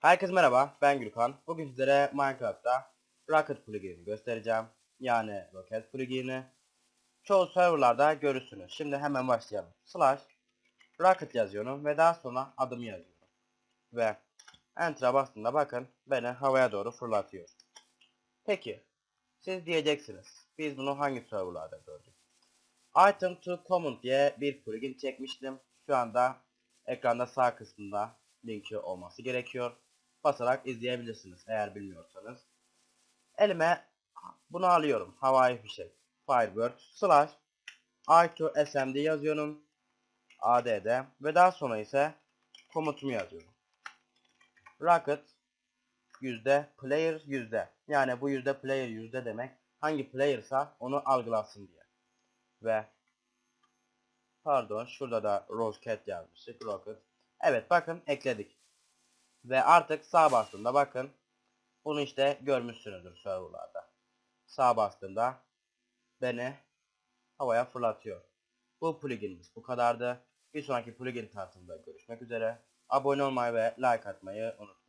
Herkese merhaba, ben Gürkan. Bugün sizlere Minecraft'ta Rocket plugin'i göstereceğim. Yani Rocket plugin'i. Çoğu serverlarda görürsünüz. Şimdi hemen başlayalım. Slash Rocket yazıyorum ve daha sonra adımı yazıyorum. Ve Enter'a bastığımda bakın beni havaya doğru fırlatıyor. Peki, siz diyeceksiniz. Biz bunu hangi serverlarda gördük? Item to Common diye bir plugin çekmiştim. Şu anda ekranda sağ kısmında linki olması gerekiyor. Basarak izleyebilirsiniz eğer bilmiyorsanız. Elime bunu alıyorum. Havai fişek. Firebird slash i2 smd yazıyorum. add ve daha sonra ise komutumu yazıyorum. Rocket yüzde player yüzde. Yani bu yüzde player yüzde demek hangi player'sa onu algılasın diye. Ve pardon şurada da Rose yazmıştık. Rocket. Evet bakın ekledik. Ve artık sağ bastığımda bakın. Bunu işte görmüşsünüzdür serverlarda. Sağ bastığımda beni havaya fırlatıyor. Bu pluginimiz bu kadardı. Bir sonraki plugin tanıtımında görüşmek üzere. Abone olmayı ve like atmayı unutmayın.